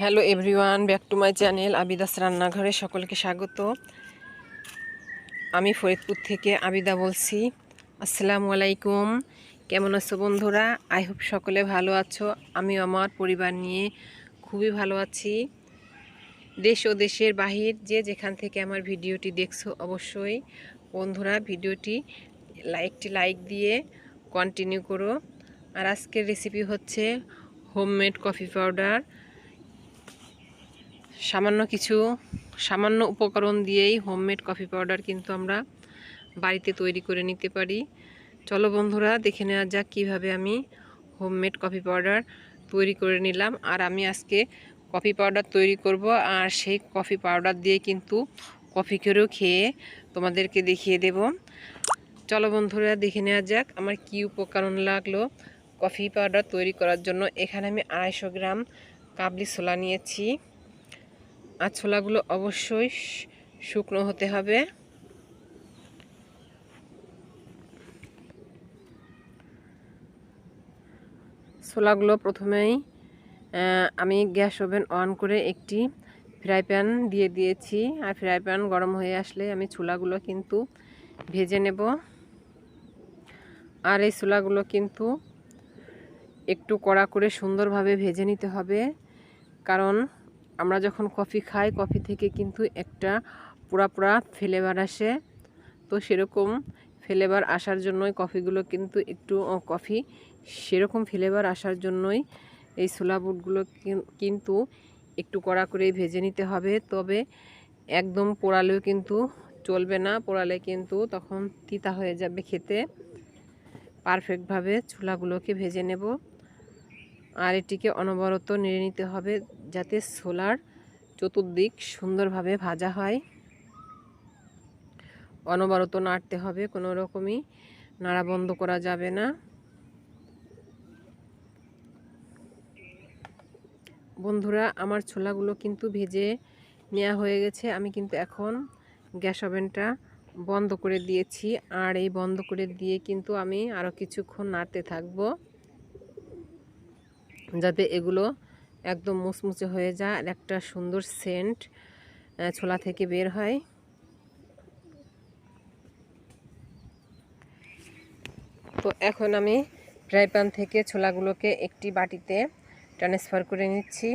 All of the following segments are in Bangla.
Hello everyone back to my channel আবিদাস রান্নাঘরে সকলকে স্বাগত। আমি ফরিদপুর থেকে আবিদা বলছি। আসসালামু আলাইকুম। কেমন আছো বন্ধুরা? আই হোপ সকলে ভালো আছো। আমি আমার পরিবার নিয়ে খুবই ভালো আছি। দেশ ও দেশের বাহির যে যেখান থেকে আমার ভিডিওটি দেখছ অবশ্যই বন্ধুরা, ভিডিওটি লাইকটি লাইক দিয়ে কন্টিনিউ করো। আর আজকের রেসিপি হচ্ছে হোমমেড কফি পাউডার সামান্য কিছু, সামান্য উপকরণ দিয়েই হোমমেড কফি পাউডার কিন্তু আমরা বাড়িতে তৈরি করে নিতে পারি। চলো বন্ধুরা, দেখে নেওয়া যাক কীভাবে আমি হোমমেড কফি পাউডার তৈরি করে নিলাম। আর আমি আজকে কফি পাউডার তৈরি করব, আর সেই কফি পাউডার দিয়ে কিন্তু কফি করেও খেয়ে তোমাদেরকে দেখিয়ে দেব। চলো বন্ধুরা, দেখে নেওয়া যাক আমার কি উপকরণ লাগল কফি পাউডার তৈরি করার জন্য। এখানে আমি আড়াইশো গ্রাম কাবলি ছোলা নিয়েছি। আর ছোলাগুলো অবশ্যই শুকনো হতে হবে। ছোলাগুলো প্রথমেই আমি গ্যাস ওভেন অন করে একটি ফ্রাই প্যান দিয়ে দিয়েছি। আর ফ্রাই প্যান গরম হয়ে আসলে আমি ছোলাগুলো কিন্তু ভেজে নেব। আর এই ছোলাগুলো কিন্তু একটু কড়া করে সুন্দরভাবে ভেজে নিতে হবে। কারণ আমরা যখন কফি খাই, কফি থেকে কিন্তু একটা পোড়া পোড়া ফ্লেভার আসে। তো সেরকম ফ্লেভার আসার জন্যই কফিগুলো কিন্তু একটু কফি সেরকম ফ্লেভার আসার জন্যই এই ছোলা বুটগুলো কিন্তু একটু কড়া করে ভেজে নিতে হবে। তবে একদম পোড়ালেও কিন্তু চলবে না, পোড়ালে কিন্তু তখন তিতা হয়ে যাবে খেতে। পারফেক্টভাবে ছোলাগুলোকে ভেজে নেব। আর এটিকে অনবরত নেড়ে নিতে হবে যাতে সোলার চতুর্দিক সুন্দরভাবে ভাজা হয়। অনবরত নাড়তে হবে, কোনো রকমই নাড়া বন্ধ করা যাবে না। বন্ধুরা, আমার ছোলাগুলো কিন্তু ভেজে নেওয়া হয়ে গেছে। আমি কিন্তু এখন গ্যাস ওভেনটা বন্ধ করে দিয়েছি। আর এই বন্ধ করে দিয়ে কিন্তু আমি আরও কিছুক্ষণ নাড়তে থাকব। যাতে এগুলো একদম মুচমুচে হয়ে যায় আর একটা সুন্দর সেন্ট ছোলা থেকে বের হয়। তো এখন আমি ফ্রাই প্যান থেকে ছোলাগুলোকে একটি বাটিতে ট্রান্সফার করে নিচ্ছি।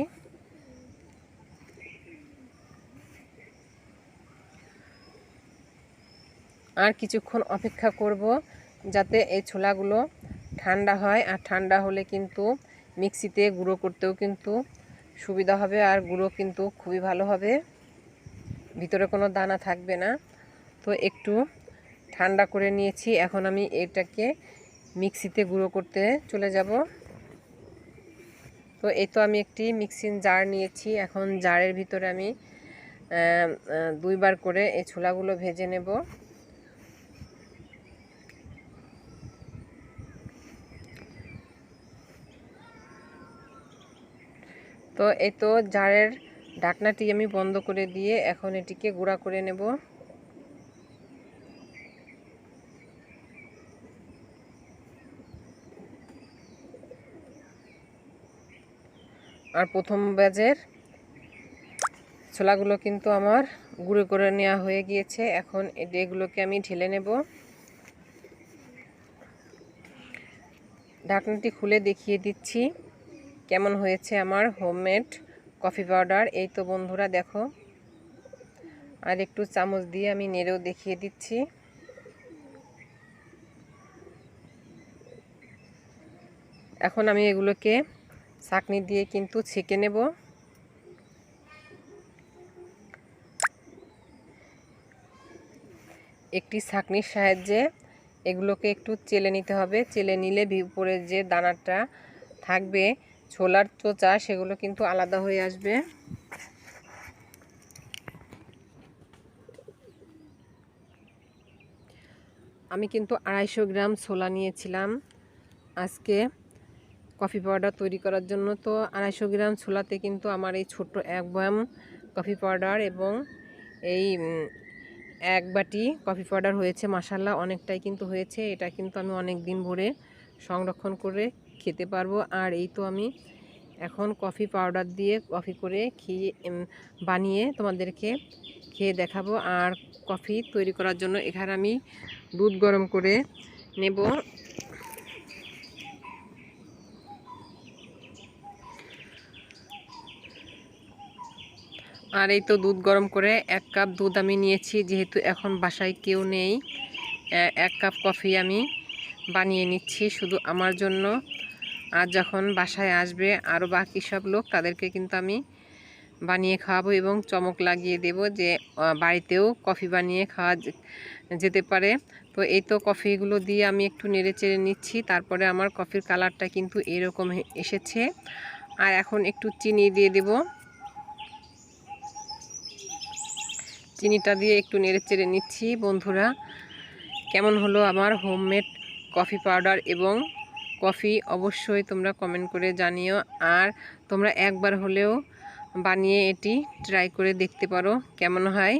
আর কিছুক্ষণ অপেক্ষা করব যাতে এই ছোলাগুলো ঠান্ডা হয়। আর ঠান্ডা হলে কিন্তু মিক্সিতে গুঁড়ো করতেও কিন্তু সুবিধা হবে আর গুঁড়ো কিন্তু খুবই ভালো হবে। ভিতরে কোনো দানা থাকবে না। তো একটু ঠান্ডা করে নিয়েছি। এখন আমি এটাকে মিক্সিতে গুঁড়ো করতে চলে যাব। তো এই তো আমি একটি মিক্সিং জার নিয়েছি। এখন জারের ভিতরে আমি দুইবার করে এই ছোলাগুলো ভেজে নেব। তো এই তো জারের ঢাকনাটি আমি বন্ধ করে দিয়ে এখন এটিকে গুঁড়া করে নেব। আর প্রথম ব্যাজের ছোলাগুলো কিন্তু আমার গুঁড়ো করে নেওয়া হয়ে গিয়েছে। এখন এগুলোকে আমি ঢেলে নেব। ঢাকনাটি খুলে দেখিয়ে দিচ্ছি। কেমন হয়েছে আমার হোমমেড কফি পাউডার? এই তো বন্ধুরা দেখো। আর একটু চামচ দিয়ে আমি নেড়েও দেখিয়ে দিচ্ছি। এখন আমি এগুলোকে চাকনি দিয়ে কিন্তু ছেঁকে নেব। একটি ছাকনির সাহায্যে এগুলোকে একটু চেলে নিতে হবে। চেলে নিলে উপরে যে দানাটা থাকবে ছোলার চোচা সেগুলো কিন্তু আলাদা হয়ে আসবে। আমি কিন্তু আড়াইশো গ্রাম ছোলা নিয়েছিলাম আজকে কফি পাউডার তৈরি করার জন্য। তো আড়াইশো গ্রাম ছোলাতে কিন্তু আমার এই ছোট্ট এক বয়াম কফি পাউডার এবং এই এক বাটি কফি পাউডার হয়েছে মাসাল্লা অনেকটাই কিন্তু হয়েছে। এটা কিন্তু আমি অনেক দিন ভরে সংরক্ষণ করে খেতে পারব। আর এই তো আমি এখন কফি পাউডার দিয়ে কফি করে খেয়ে বানিয়ে তোমাদেরকে খেয়ে দেখাবো। আর কফি তৈরি করার জন্য এখানে আমি দুধ গরম করে নেব। আর এই তো দুধ গরম করে এক কাপ দুধ আমি নিয়েছি, যেহেতু এখন বাসায় কেউ নেই। এক কাপ কফি আমি বানিয়ে নিচ্ছি, শুধু আমার জন্য। আর যখন বাসায় আসবে আরও বাকি সব লোক তাদেরকে কিন্তু আমি বানিয়ে খাওয়াবো এবং চমক লাগিয়ে দেব যে বাড়িতেও কফি বানিয়ে খাওয়া যেতে পারে। তো এই তো কফিগুলো দিয়ে আমি একটু নেড়ে চেড়ে নিচ্ছি। তারপরে আমার কফির কালারটা কিন্তু এরকম এসেছে। আর এখন একটু চিনি দিয়ে দেব। চিনিটা দিয়ে একটু নেড়ে চেড়ে নিচ্ছি। বন্ধুরা, কেমন হলো আমার হোমমেড কফি পাউডার এবং কফি অবশ্যই তোমরা কমেন্ট করে জানিও। আর তোমরা একবার হলেও বানিয়ে এটি ট্রাই করে দেখতে পারো, কেমন হয়।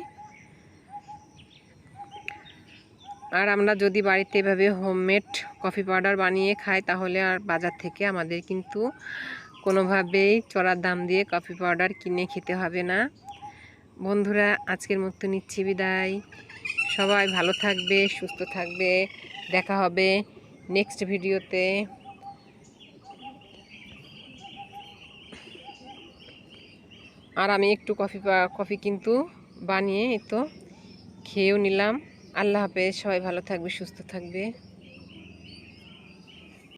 আর আমরা যদি বাড়িতে এভাবে হোমমেড কফি পাউডার বানিয়ে খাই, তাহলে আর বাজার থেকে আমাদের কিন্তু কোনোভাবেই চড়ার দাম দিয়ে কফি পাউডার কিনে খেতে হবে না। বন্ধুরা, আজকের মতো নিচ্ছি বিদায়। সবাই ভালো থাকবে, সুস্থ থাকবে। দেখা হবে। নেক্সট ভিডিওতে আর আমি একটু কফি কফি কিন্তু বানিয়ে তো খেয়েও নিলাম। আল্লাহ হাফেজ, সবাই ভালো থাকবে, সুস্থ থাকবে।